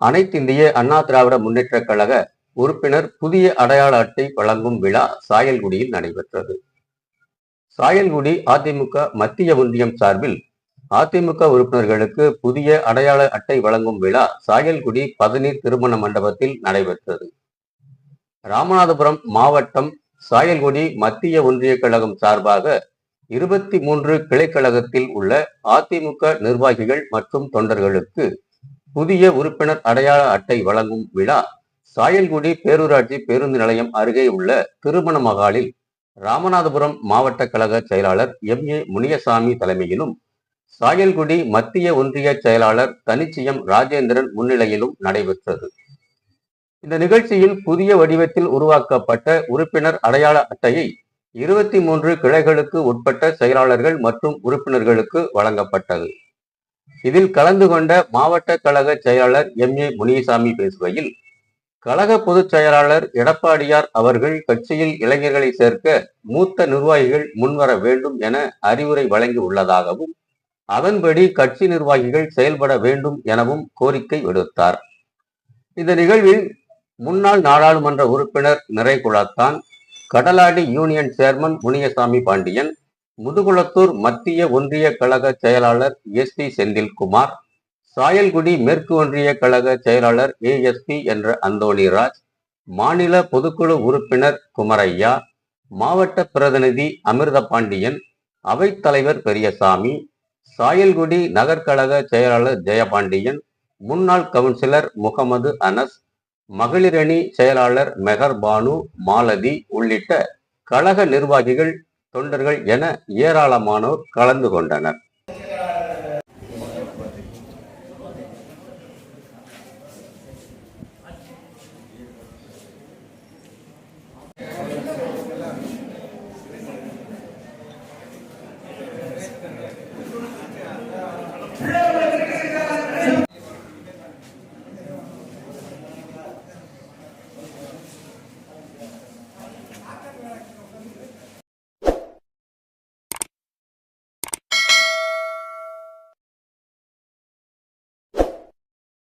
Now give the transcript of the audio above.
அனைத்திந்திய அண்ணா திராவிட முன்னேற்ற கழக உறுப்பினர் புதிய அடையாள அட்டை வழங்கும் விழா சாயல்குடியில் நடைபெற்றது. சாயல்குடி அதிமுக மத்திய ஒன்றியம் சார்பில் அதிமுக உறுப்பினர்களுக்கு புதிய அடையாள அட்டை வழங்கும் விழா சாயல்குடி பதநீர் திருமண மண்டபத்தில் நடைபெற்றது. ராமநாதபுரம் மாவட்டம் சாயல்குடி மத்திய ஒன்றிய கழகம் சார்பாக இருபத்தி மூன்று கிளைக்கழகத்தில் உள்ள அதிமுக நிர்வாகிகள் மற்றும் தொண்டர்களுக்கு புதிய உறுப்பினர் அடையாள அட்டை வழங்கும் விழா சாயல்குடி பேரூராட்சி பேருந்து நிலையம் அருகே உள்ள திருமண மகாலில் ராமநாதபுரம் மாவட்ட கழக செயலாளர் எம். ஏ. முனியசாமி தலைமையிலும் சாயல்குடி மத்திய ஒன்றிய செயலாளர் தனிச்சியம் ராஜேந்திரன் முன்னிலையிலும் நடைபெற்றது. இந்த நிகழ்ச்சியில் புதிய வடிவத்தில் உருவாக்கப்பட்ட உறுப்பினர் அடையாள அட்டையை இருபத்தி மூன்று கிளைகளுக்கு உட்பட்ட செயலாளர்கள் மற்றும் உறுப்பினர்களுக்கு வழங்கப்பட்டது. இதில் கலந்து கொண்ட மாவட்ட கழக செயலாளர் எம் ஏ முனியசாமி பேசுகையில் கழக பொதுச் செயலாளர் எடப்பாடியார் அவர்கள் கட்சியில் இளைஞர்களை சேர்க்க மூத்த நிர்வாகிகள் முன்வர வேண்டும் என அறிவுரை வழங்கி உள்ளதாகவும் அதன்படி கட்சி நிர்வாகிகள் செயல்பட வேண்டும் எனவும் கோரிக்கை விடுத்தார். இந்த நிகழ்வில் முன்னாள் நாடாளுமன்ற உறுப்பினர் நிறைகுளத்தான் கடலாடி யூனியன் சேர்மன் முனியசாமி பாண்டியன் முதுகுளத்தூர் மத்திய ஒன்றிய கழக செயலாளர் எஸ் டி செந்தில்குமார் சாயல்குடி மேற்கு ஒன்றிய கழக செயலாளர் ஏஎஸ்பி என்ற அந்தோணிராஜ் மாநில பொதுக்குழு உறுப்பினர் குமரையா மாவட்ட பிரதிநிதி அமிர்த பாண்டியன் அவைத்தலைவர் பெரியசாமி சாயல்குடி நகர்கழக செயலாளர் ஜெயபாண்டியன் முன்னாள் கவுன்சிலர் முகமது அனஸ் மகளிரணி செயலாளர் மெஹர் பானு மாலதி உள்ளிட்ட கழக நிர்வாகிகள் தொண்டர்கள் என ஏராளமானோர் கலந்து கொண்டனர்.